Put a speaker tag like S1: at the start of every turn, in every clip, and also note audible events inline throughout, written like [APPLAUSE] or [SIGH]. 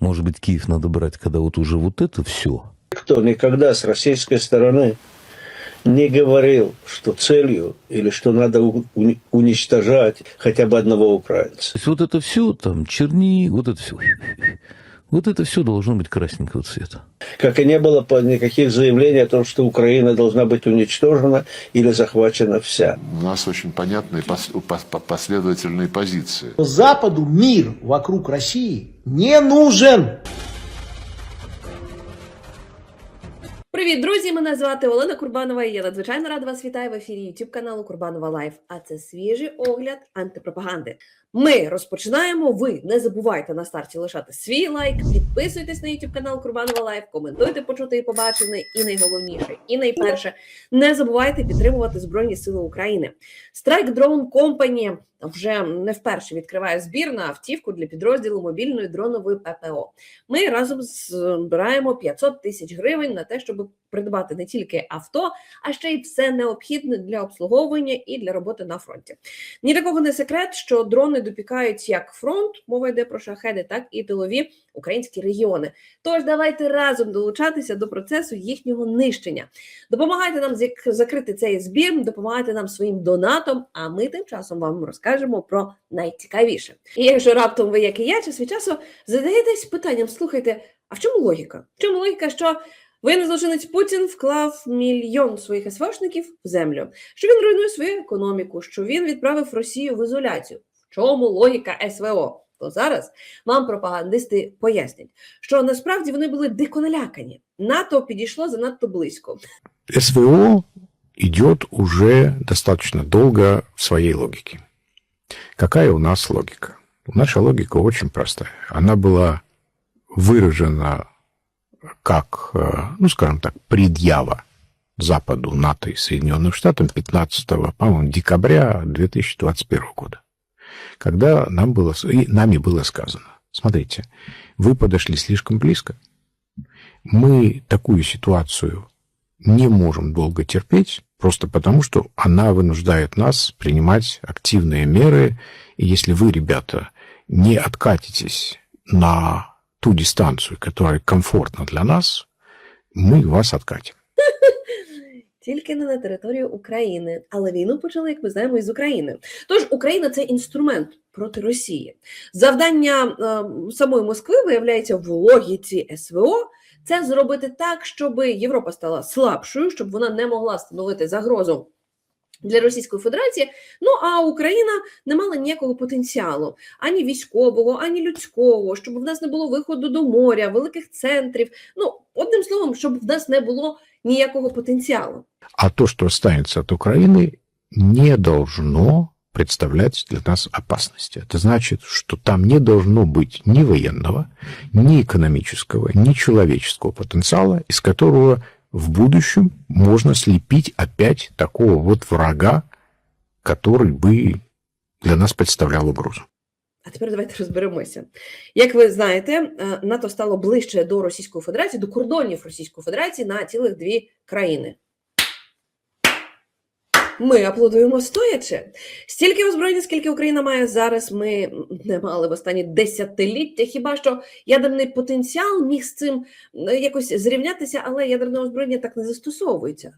S1: Может быть, Киев надо брать, когда вот уже вот это все.
S2: Никто никогда с российской стороны не говорил, что целью или что надо у- уни- уничтожать хотя бы одного украинца.
S1: То есть вот это все, там, черни, вот это все. Вот это все должно быть красненького цвета.
S2: Как и не было по- никаких заявлений о том, что Украина должна быть уничтожена или захвачена вся.
S3: У нас очень понятные пос- пос- по- последовательные позиции.
S4: Западу мир вокруг России не нужен.
S5: Привіт, друзі! Мене звати Олена Курбанова. і Я надзвичайно рада вас вітаю в ефірі YouTube каналу Курбанова Лайф. А це свіжий огляд антипропаганди. Ми розпочинаємо. Ви не забувайте на старті лишати свій лайк, підписуйтесь на YouTube канал Курбанова Лайф, коментуйте почути і побачене. І найголовніше, і найперше, не забувайте підтримувати Збройні Сили України. Strike Drone Company вже не вперше відкриває збір на автівку для підрозділу мобільної дронової ППО. Ми разом збираємо 500 тисяч гривень на те, щоб придбати не тільки авто, а ще й все необхідне для обслуговування і для роботи на фронті. Ні для кого не секрет, що дрони допікають як фронт, мова йде про шахеди, так і тилові українські регіони. Тож давайте разом долучатися до процесу їхнього нищення. Допомагайте нам зак- закрити цей збір, допомагайте нам своїм донатом, а ми тим часом вам розкажемо про найцікавіше. І якщо раптом ви, як і я, час від часу задаєтесь питанням: слухайте, а в чому логіка? В чому логіка, що воєнний злочинець Путін вклав мільйон своїх СВшників в землю, що він руйнує свою економіку, що він відправив Росію в ізоляцію? В чому логіка СВО? То зараз вам пропагандисти пояснять, що насправді вони були дико налякані. НАТО підійшло занадто близько.
S6: СВО идет уже достаточно долго в своей логике. Какая у нас логика? Наша логика очень простая. Она была выражена как, э, ну, скажем так, предъява Западу, НАТО и Соединенным Штатам 15, по-моему, декабря 2021 года, когда нам было, и нами было сказано, смотрите, вы подошли слишком близко, мы такую ситуацию не можем долго терпеть, просто потому что она вынуждает нас принимать активные меры. И если вы, ребята, не откатитесь на ту дистанцию, которая комфортна для нас, мы вас откатим. [LAUGHS]
S5: Тільки не на територію України, але війну почали, як ми знаємо, із України. Тож Україна це інструмент проти Росії. Завдання е, самої Москви виявляється в логіці СВО. Це зробити так, щоб Європа стала слабшою, щоб вона не могла становити загрозу для Російської Федерації. Ну а Україна не мала ніякого потенціалу ані військового, ані людського, щоб в нас не було виходу до моря, великих центрів. Ну, одним словом, щоб в нас не було ніякого потенціалу.
S6: А то, что останется от Украины, не должно представлять для нас опасности. Это значит, что там не должно быть ни военного, ни экономического, ни человеческого потенциала, из которого в будущем можно слепить опять такого вот врага, который бы для нас представлял угрозу.
S5: А тепер давайте розберемося. Як ви знаєте, е, НАТО стало ближче до Російської Федерації, до кордонів Російської Федерації на цілих дві країни. Ми аплодуємо стоячи. Стільки озброєння, скільки Україна має зараз, ми не мали в останні десятиліття. Хіба що ядерний потенціал міг з цим е, якось зрівнятися, але ядерне озброєння так не застосовується.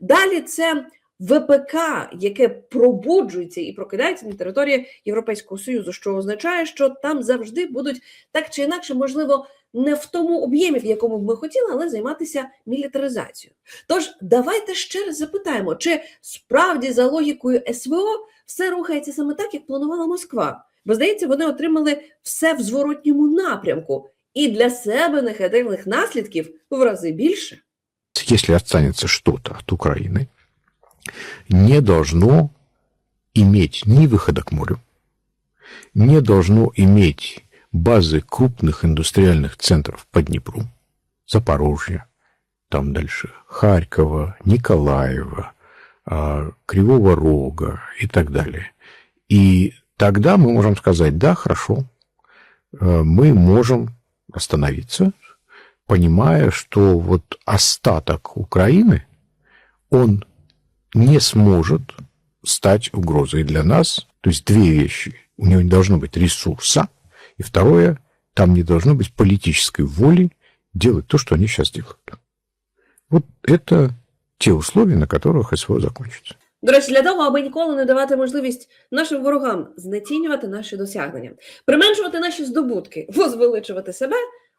S5: Далі це ВПК, яке пробуджується і прокидається на території Європейського Союзу, що означає, що там завжди будуть так чи інакше, можливо, не в тому об'ємі, в якому б ми хотіли, але займатися мілітаризацією. Тож давайте ще раз запитаємо, чи справді за логікою СВО все рухається саме так, як планувала Москва. Бо здається, вони отримали все в зворотньому напрямку, і для себе негативних наслідків в рази більше.
S6: Если останется что-то от не должно иметь ни выхода к морю, не должно иметь базы крупных индустриальных центров по Днепру, Запорожья, там дальше Харькова, Николаева, а, Кривого Рога и так далее. И тогда мы можем сказать, да, хорошо, э, мы можем остановиться, понимая, что вот остаток Украины, он не сможет стать угрозой для нас. То есть две вещи. У него не должно быть ресурса. И второе, Там не должно быть политической воли делать то, что они сейчас делают. Вот это те условия, на которых СВО закончится.
S5: До речі, для того, аби ніколи не давати можливість нашим ворогам знецінювати наші досягнення, применшувати наші здобутки, возвеличувати себе,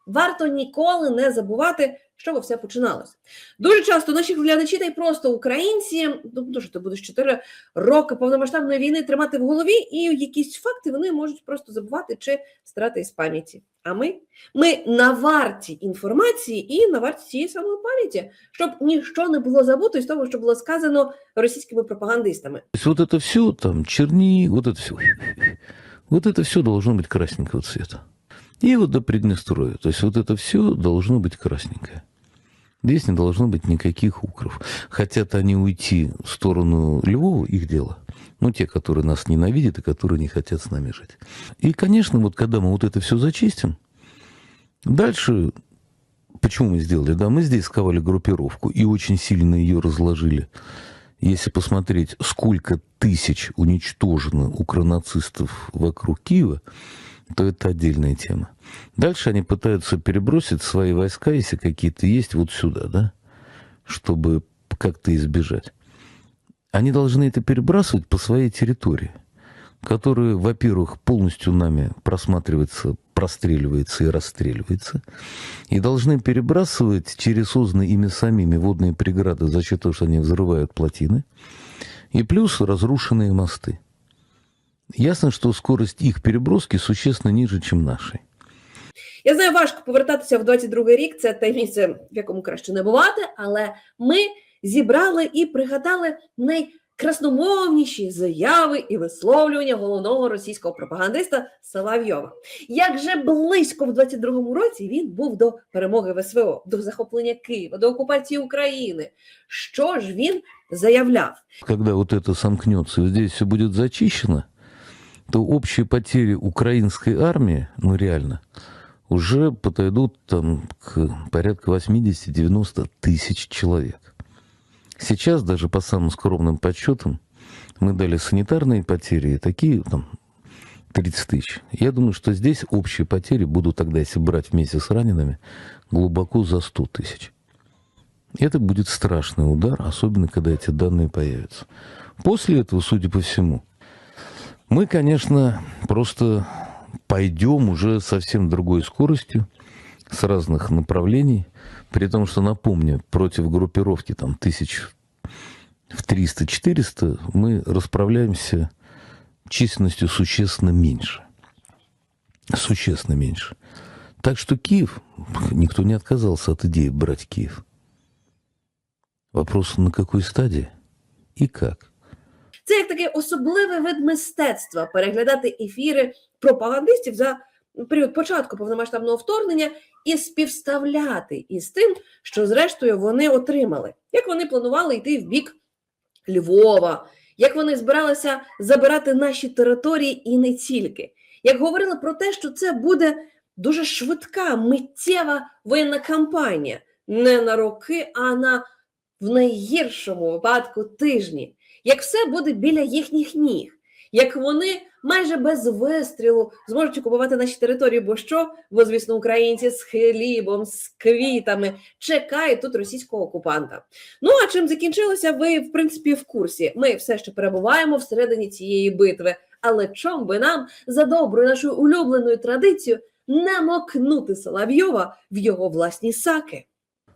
S5: варто ніколи не забувати, з чого все починалося. Дуже часто наші глядачі та й просто українці, ну дуже ти будеш 4 роки повномасштабної війни тримати в голові, і якісь факти вони можуть просто забувати чи стирати із пам'яті. А ми? Ми на варті інформації і на варті цієї самої пам'яті, щоб ніщо не було забуто із того, що було сказано російськими пропагандистами.
S1: То есть вот это все, там, черни, вот это все. [LAUGHS] Вот это все должно быть красненького цвета. И вот до Приднестровья. То есть вот это все должно быть красненькое. Здесь не должно быть никаких укров. Хотят они уйти в сторону Львова, их дело. Ну, те, которые нас ненавидят и которые не хотят с нами жить. И, конечно, вот когда мы вот это все зачистим, дальше почему мы сделали? Да, мы здесь сковали группировку и очень сильно ее разложили. Если посмотреть, сколько тысяч уничтожено укронацистов вокруг Киева, то это отдельная тема. Дальше они пытаются перебросить свои войска, если какие-то есть, вот сюда, да, чтобы как-то избежать. Они должны это перебрасывать по своей территории, которая, во-первых, полностью нами просматривается, простреливается и расстреливается, и должны перебрасывать через созданные ими самими водные преграды за счет того, что они взрывают плотины, и плюс разрушенные мосты. Ясно, что скорость их переброски существенно ниже, чем нашей.
S5: Я знаю, важко повертатися в 22-й рік. Це те місце, в якому краще не бувати, але ми зібрали і пригадали найкрасномовніші заяви і висловлювання головного російського пропагандиста Соловйова. Як же близько в 22-му році він був до перемоги в СВО, до захоплення Києва, до окупації України. Що ж він заявляв?
S1: Когда вот это сомкнется и здесь все будет зачищено, то общие потери украинской армии, ну реально, уже подойдут там к порядка 80-90 тысяч человек. Сейчас даже по самым скромным подсчетам мы дали санитарные потери, такие там 30 тысяч. Я думаю, что здесь общие потери будут тогда, если брать вместе с ранеными, глубоко за 100 тысяч. Это будет страшный удар, особенно когда эти данные появятся. После этого, судя по всему, мы, конечно, просто пойдем уже совсем другой скоростью, с разных направлений, при том, что, напомню, против группировки там тысяч в 300-400 мы расправляемся численностью существенно меньше. Существенно меньше. Так что Киев, никто не отказался от идеи брать Киев. Вопрос, на какой стадии и как.
S5: Це як такий особливий вид мистецтва переглядати ефіри пропагандистів за період початку повномасштабного вторгнення і співставляти із тим, що зрештою вони отримали. Як вони планували йти в бік Львова, як вони збиралися забирати наші території і не тільки. Як говорили про те, що це буде дуже швидка, миттєва воєнна кампанія, не на роки, а на в найгіршому випадку тижні, як все буде біля їхніх ніг, як вони майже без вистрілу зможуть окупувати наші території, бо що, бо, звісно, українці з хлібом, з квітами чекають тут російського окупанта. Ну а чим закінчилося, ви в принципі в курсі. Ми все ще перебуваємо всередині цієї битви. Але чом би нам за доброю нашою улюбленою традицією не мокнути Соловйова в його власні саки?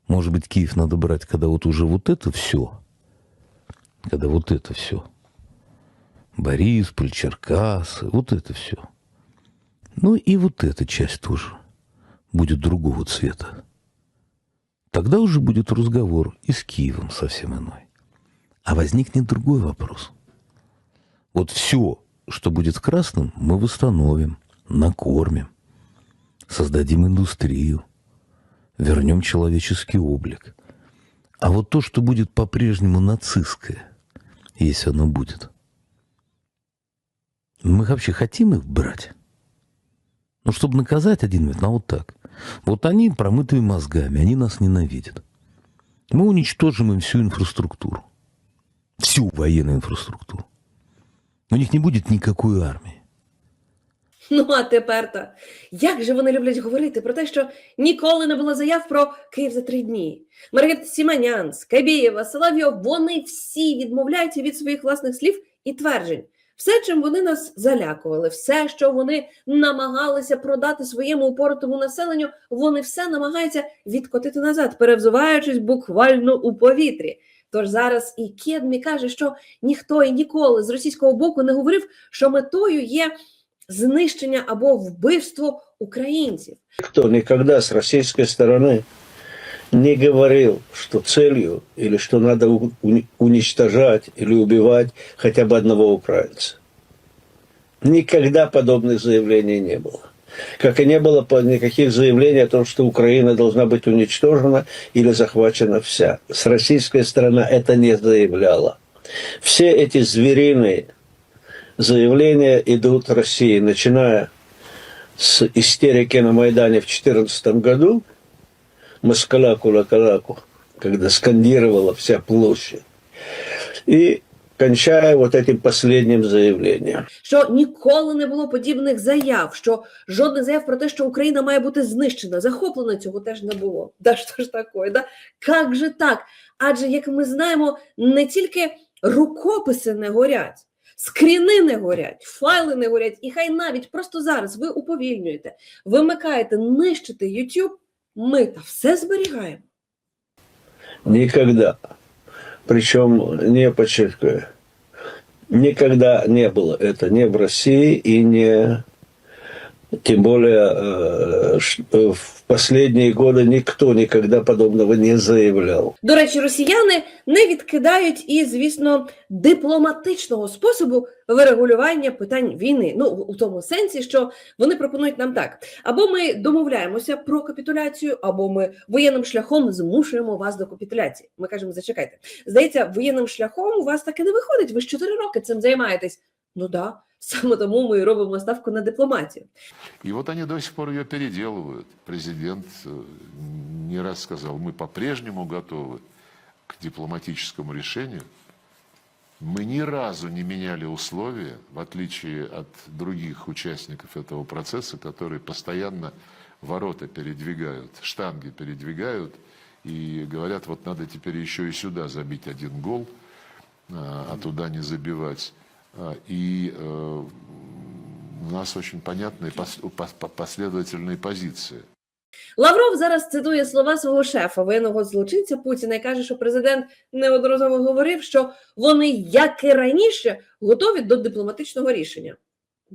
S1: Может быть, Киев надо брать, когда вот уже вот это все, когда вот это все. Борисполь, Черкасы, вот это все. Ну и вот эта часть тоже будет другого цвета. Тогда уже будет разговор и с Киевом совсем иной. А возникнет другой вопрос. Вот все, что будет красным, мы восстановим, накормим, создадим индустрию, вернем человеческий облик. А вот то, что будет по-прежнему нацистское, если оно будет, мы вообще хотим их брать? Ну, чтобы наказать один вид, ну вот так. Вот они промытыми мозгами, они нас ненавидят. Мы уничтожим им всю инфраструктуру. Всю военную инфраструктуру. У них не будет никакой армии.
S5: Ну а тепер то як же вони люблять говорити про те, що ніколи не було заяв про Київ за три дні. Маргарита Сіманян, Скабєєва, Соловйов, вони всі відмовляються від своїх власних слів і тверджень. Все, чим вони нас залякували, все, що вони намагалися продати своєму упоротому населенню, вони все намагаються відкотити назад, перевзуваючись буквально у повітрі. Тож зараз і Кедмі каже, що ніхто і ніколи з російського боку не говорив, що метою є знищення або вбивство українців.
S2: Никто никогда с российской стороны не говорил, что целью или что надо уничтожать или убивать хотя бы одного украинца. Никогда подобных заявлений не было. Как и не было никаких заявлений о том, что Украина должна быть уничтожена или захвачена вся. С российской стороны это не заявляла. Все эти звериные заявления идут России, начиная с истерики на Майдане в 2014 году, Москаляку-Лакаляку, когда скандировала вся площадь, и кончая вот этим последним заявлением.
S5: що ніколи не було подібних заяв, що жодних заяв про те, що Україна має бути знищена, захоплена цього теж не було. Да що ж таке? Да? Як же так? Адже, як ми знаємо, не тільки рукописи не горять, скріни не горять, файли не горять, і хай навіть просто зараз ви уповільнюєте, вимикаєте, нищите YouTube, ми та все зберігаємо.
S2: Ніколи. Причому не подчеркую. никогда не было это ни в России и не... Тем более э, ш- э, в последние годы никто никогда подобного не заявлял.
S5: До речі, росіяни не відкидають і, звісно, дипломатичного способу вирегулювання питань війни. Ну, у тому сенсі, що вони пропонують нам так: або ми домовляємося про капітуляцію, або ми воєнним шляхом змушуємо вас до капітуляції. Ми кажемо, зачекайте. Здається, воєнним шляхом у вас так і не виходить. Ви ж чотири роки цим займаєтесь. Ну да, Саме тому ми і робимо ставку на дипломатію.
S3: И вот они до сих пор ее переделывают. Президент э, не раз сказал, мы по-прежнему готовы к дипломатическому решению. Мы ни разу не меняли условия, в отличие от других участников этого процесса, которые постоянно ворота передвигают, штанги передвигают и говорят, вот надо теперь еще и сюда забить один гол, а а туда не забивать. А, И э, у нас очень понятные пос- пос- по- последовательные позиции.
S5: Лавров зараз цитує слова свого шефа, воєнного злочинця Путіна, і каже, що президент неодноразово говорив, що вони, як і раніше, готові до дипломатичного рішення.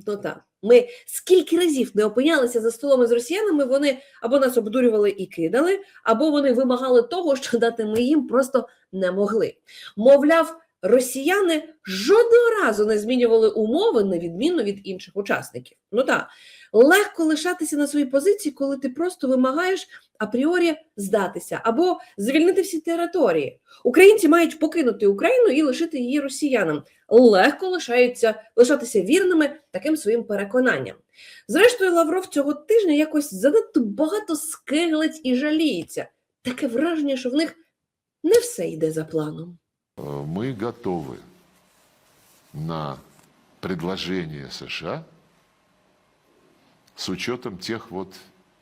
S5: Ну так, ми скільки разів не опинялися за столом із росіянами, вони або нас обдурювали і кидали, або вони вимагали того, що дати ми їм просто не могли. Мовляв, росіяни жодного разу не змінювали умови на відміну від інших учасників. Ну так, легко лишатися на своїй позиції, коли ти просто вимагаєш апріорі здатися або звільнити всі території. Українці мають покинути Україну і лишити її росіянам. Легко лишаються лишатися вірними таким своїм переконанням. Зрештою, Лавров цього тижня якось занадто багато скиглить і жаліється. Таке враження, що в них не все йде за планом.
S3: Э, Мы готовы на предложение США с учетом тех вот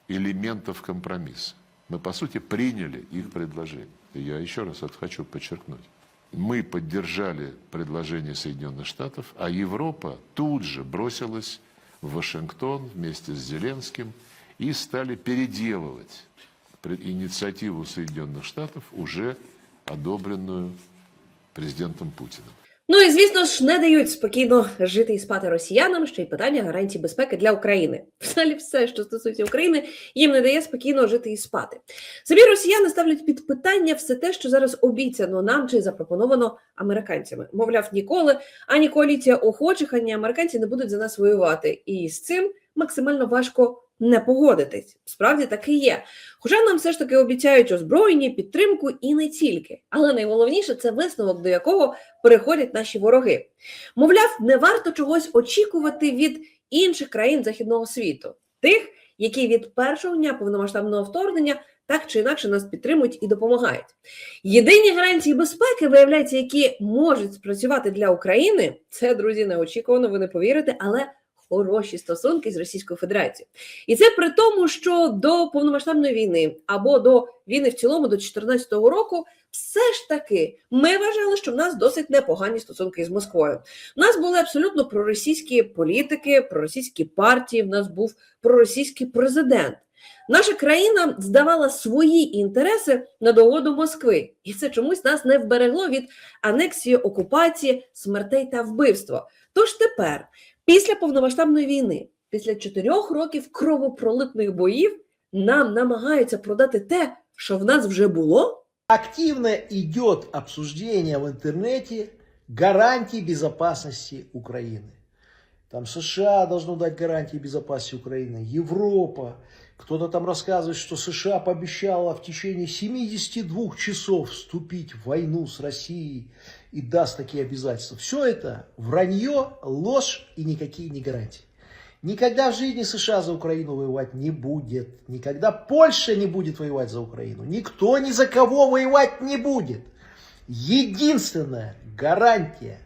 S3: элементов компромисса. Мы, по сути, приняли их предложение. И я еще раз это хочу подчеркнуть. Мы поддержали предложение Соединенных Штатов, а Европа тут же бросилась в Вашингтон вместе с Зеленским и стали переделывать инициативу Соединенных Штатов, уже одобренную президентом Путиным.
S5: Ну і звісно ж не дають спокійно жити і спати росіянам, ще й питання гарантій безпеки для України. [LAUGHS] Взагалі, все, що стосується України, їм не дає спокійно жити і спати. Самі росіяни ставлять під питання все те, що зараз обіцяно нам чи запропоновано американцями. Мовляв, ніколи ані коаліція охочих, ані американці не будуть за нас воювати. І з цим максимально важко не погодитись. Справді так і є. Хоча нам все ж таки обіцяють озброєння, підтримку і не тільки. Але найголовніше це висновок, до якого переходять наші вороги. Мовляв, не варто чогось очікувати від інших країн західного світу, тих, які від першого дня повномасштабного вторгнення так чи інакше нас підтримують і допомагають. Єдині гарантії безпеки, виявляється, які можуть спрацювати для України, це друзі, неочікувано, ви не повірите, але хороші стосунки з Російською Федерацією. І це при тому, що до повномасштабної війни або до війни в цілому до 2014 року, все ж таки ми вважали, що в нас досить непогані стосунки з Москвою. У нас були абсолютно проросійські політики, проросійські партії. В нас був проросійський президент. Наша країна здавала свої інтереси на догоду Москви, і це чомусь нас не вберегло від анексії, окупації, смертей та вбивства. Тож тепер, після повномасштабної війни, після чотирьох років кровопролитних боїв, нам намагаються продати те, що в нас вже було.
S4: Активно идет обсуждение в интернете гарантий безопасности Украины. Там США должно дать гарантии безопасности Украины, Европа. Кто-то там рассказывает, что США пообещала в течение 72 часов вступить в войну с Россией И даст такие обязательства. Все это вранье, ложь и никакие не гарантии. Никогда в жизни США за Украину воевать не будет. Никогда Польша не будет воевать за Украину. Никто ни за кого воевать не будет. Единственная гарантия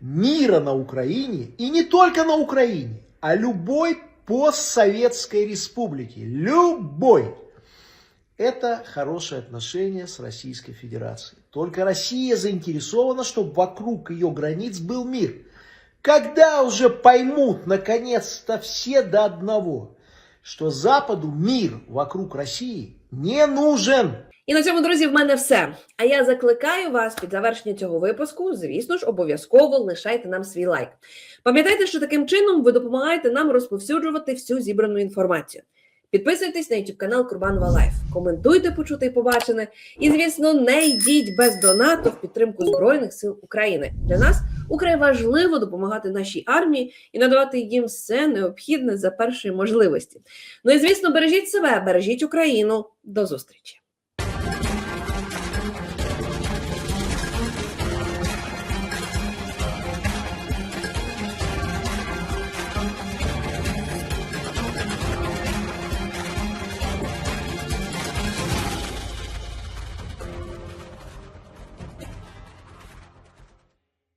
S4: мира на Украине, и не только на Украине, а любой постсоветской республике, любой, это хорошие отношения с Российской Федерацией. Только Россия заинтересована, чтобы вокруг ее границ был мир. Когда уже поймут, наконец-то, все до одного, что Западу мир вокруг России не нужен.
S5: І на цьому, друзі, в мене все. А я закликаю вас під завершення цього випуску, звісно ж, обов'язково лишайте нам свій лайк. Пам'ятайте, що таким чином ви допомагаєте нам розповсюджувати всю зібрану інформацію. Підписуйтесь на YouTube канал Курбанова Лайф, коментуйте почути і побачене. І, звісно, не йдіть без донату в підтримку Збройних сил України. Для нас украй важливо допомагати нашій армії і надавати їм все необхідне за першої можливості. Ну і звісно, бережіть себе, бережіть Україну. До зустрічі!